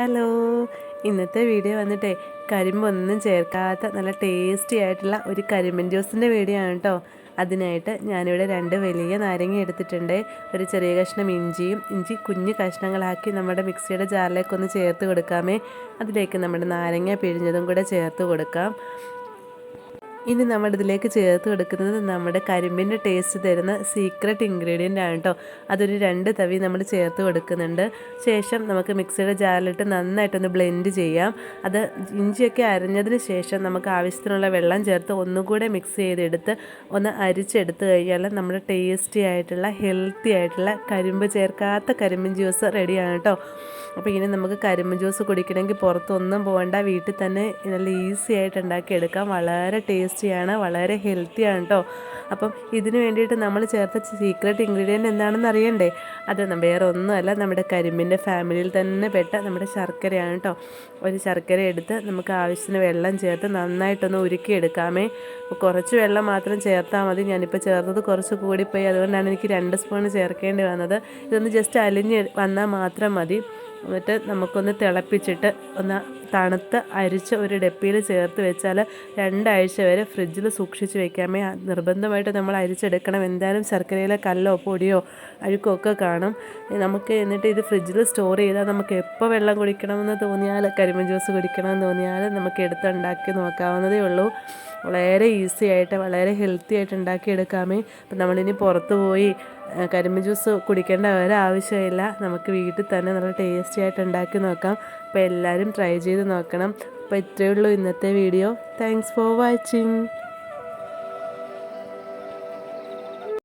Hello. ഇന്നത്തെ video വന്നിട്ടേ കരിമ്പൊന്നും ചേർക്കാത്ത നല്ല ടേസ്റ്റി ആയിട്ടുള്ള ഒരു കരിമ്പൻ ജ്യൂസിന്റെ വീഡിയോ ആണ് കേട്ടോ അതിനായിട്ട് ഞാനിവിടെ രണ്ട് വലിയ നാരങ്ങ എടുത്തിട്ടുണ്ട്. ഒരു ചെറിയ കഷ്ണം ഇഞ്ചിയും ഇഞ്ചി കുഞ്ഞു കഷ്ണങ്ങളാക്കി നമ്മുടെ മിക്സിയുടെ ജാറിലേക്ക് ഒന്ന് ചേർത്ത് കൊടുക്കാമേ. അതിലേക്ക് നമ്മുടെ നാരങ്ങ പിഴിഞ്ഞതും കൂടെ ചേർത്ത് കൊടുക്കാം. ഇനി നമ്മുടെ ഇതിലേക്ക് ചേർത്ത് കൊടുക്കുന്നത് നമ്മുടെ കരിമ്പിന്റെ ടേസ്റ്റ് തരുന്ന സീക്രട്ട് ഇൻഗ്രീഡിയന്റ് ആണ് കേട്ടോ അതൊരു രണ്ട് തവി നമ്മൾ ചേർത്ത് കൊടുക്കുന്നുണ്ട്. ശേഷം നമുക്ക് മിക്സിയുടെ ജാറിലിട്ട് നന്നായിട്ടൊന്ന് ബ്ലെൻഡ് ചെയ്യാം. അത് ഇഞ്ചിയൊക്കെ അരിഞ്ഞതിന് ശേഷം നമുക്ക് ആവശ്യത്തിനുള്ള വെള്ളം ചേർത്ത് ഒന്നുകൂടെ മിക്സ് ചെയ്തെടുത്ത് ഒന്ന് അരിച്ചെടുത്ത് കഴിഞ്ഞാൽ നമ്മുടെ ടേസ്റ്റി ആയിട്ടുള്ള ഹെൽത്തി ആയിട്ടുള്ള കരിമ്പ് ചേർക്കാത്ത കരിമ്പിൻ ജ്യൂസ് റെഡിയാണ് കേട്ടോ അപ്പോൾ ഇനി നമുക്ക് കരിമ്പ് ജ്യൂസ് കുടിക്കണമെങ്കിൽ പുറത്തൊന്നും പോകണ്ട. വീട്ടിൽ തന്നെ നല്ല ഈസി ആയിട്ട് ഉണ്ടാക്കിയെടുക്കാം. വളരെ ടേസ്റ്റിയാണ് വളരെ ഹെൽത്തിയാണ് കേട്ടോ അപ്പം ഇതിന് വേണ്ടിയിട്ട് നമ്മൾ ചേർത്ത സീക്രട്ട് ഇൻഗ്രീഡിയന്റ് എന്താണെന്ന് അറിയണ്ടേ? അത് വേറെ ഒന്നുമല്ല നമ്മുടെ കരിമ്പിന്റെ ഫാമിലിയിൽ തന്നെ പെട്ട നമ്മുടെ ശർക്കരയാണ് കേട്ടോ ഒരു ശർക്കര എടുത്ത് നമുക്ക് ആവശ്യത്തിന് വെള്ളം ചേർത്ത് നന്നായിട്ടൊന്ന് ഉരുക്കിയെടുക്കാമേ. കുറച്ച് വെള്ളം മാത്രം ചേർത്താൽ മതി. ഞാനിപ്പോൾ ചേർത്തത് കുറച്ച് കൂടിപ്പോയി. അതുകൊണ്ടാണ് എനിക്ക് രണ്ട് സ്പൂൺ ചേർക്കേണ്ടി വന്നത്. ഇതൊന്ന് ജസ്റ്റ് അലിഞ്ഞ് വന്നാൽ മാത്രം മതി. എന്നിട്ട് നമുക്കൊന്ന് തിളപ്പിച്ചിട്ട് ഒന്ന് തണുത്ത് അരിച്ച് ഒരു ഡപ്പിയിൽ ചേർത്ത് വെച്ചാൽ രണ്ടാഴ്ച വരെ ഫ്രിഡ്ജിൽ സൂക്ഷിച്ച് വെക്കാമേ. നിർബന്ധമായിട്ട് നമ്മൾ അരിച്ചെടുക്കണം. എന്തായാലും ശർക്കരയിലെ കല്ലോ പൊടിയോ അഴുക്കോ ഒക്കെ കാണും. നമുക്ക് എന്നിട്ട് ഇത് ഫ്രിഡ്ജിൽ സ്റ്റോർ ചെയ്താൽ നമുക്ക് എപ്പോൾ വെള്ളം കുടിക്കണമെന്ന് തോന്നിയാൽ കരിമൻ ജ്യൂസ് കുടിക്കണമെന്ന് തോന്നിയാൽ നമുക്ക് എടുത്ത് ഉണ്ടാക്കി നോക്കാവുന്നതേ ഉള്ളൂ. വളരെ ഈസി ആയിട്ട് വളരെ ഹെൽത്തി ആയിട്ട് ഉണ്ടാക്കിയെടുക്കാമേ. അപ്പം നമ്മളിനി പുറത്ത് പോയി കരിമ്പ് ജ്യൂസ് കുടിക്കേണ്ട ഒരാവശ്യമില്ല. നമുക്ക് വീട്ടിൽ തന്നെ നല്ല ടേസ്റ്റി ആയിട്ട് ഉണ്ടാക്കി നോക്കാം. അപ്പോൾ എല്ലാവരും ട്രൈ ചെയ്ത് നോക്കണം. അപ്പോൾ ഇത്രയേ ഉള്ളൂ ഇന്നത്തെ വീഡിയോ താങ്ക്സ് ഫോർ വാച്ചിങ്